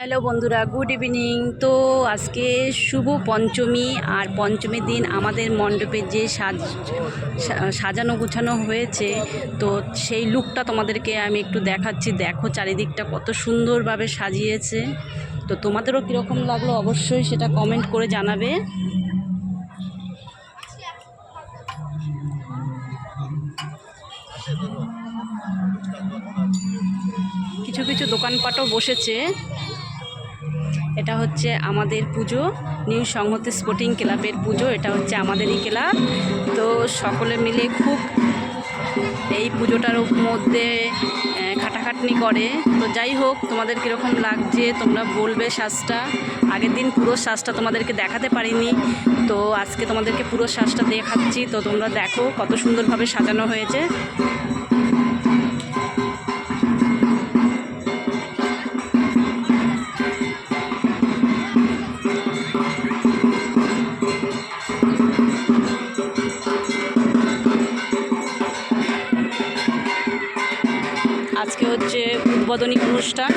Hello বন্ধুরা, good evening. তো আজকে শুভ পঞ্চমী, আর পঞ্চমীর দিন আমাদের মণ্ডপে যে সাজ সাজানো গোছানো হয়েছে, তো সেই লুকটা তোমাদেরকে আমি একটু দেখাচ্ছি। দেখো চারিদিকটা কত সুন্দরভাবে সাজিয়েছে। তো তোমাদেরও কীরকম লাগল অবশ্যই সেটা কমেন্ট করে জানাবে। কিছু কিছু দোকানপাটও বসেছে। এটা হচ্ছে আমাদের পুজো, নিউ সংহতি স্পোর্টিং ক্লাবের পুজো, এটা হচ্ছে আমাদেরই ক্লাব। তো সকলে মিলে খুব এই পুজোটার মধ্যে খাটাখাটনি করে। তো যাই হোক, তোমাদের কীরকম লাগছে, তোমরা বলবে সাজটা। আগের দিন পুরো সাজটা তোমাদেরকে দেখাতে পারিনি। তো আজকে তোমাদেরকে পুরো সাজটা দেখাচ্ছি। তো তোমরা দেখো কত সুন্দরভাবে সাজানো হয়েছে। আজকে হচ্ছে উদ্বোধনী অনুষ্ঠান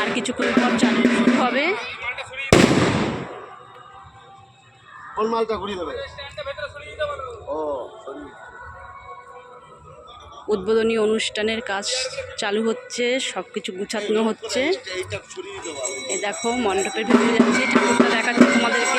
আর কিছুক্ষণ পর চালু শুরু হবে। কোন মালটা ঘুরিয়ে দেবে? ও উদ্বোধনী অনুষ্ঠানের কাজ চালু হচ্ছে সব কিছু গুছানো হচ্ছে। এই দেখো মণ্ডপের ভিতরে যাচ্ছে ঠাকুরটা দেখাচ্ছে তোমাদেরকে।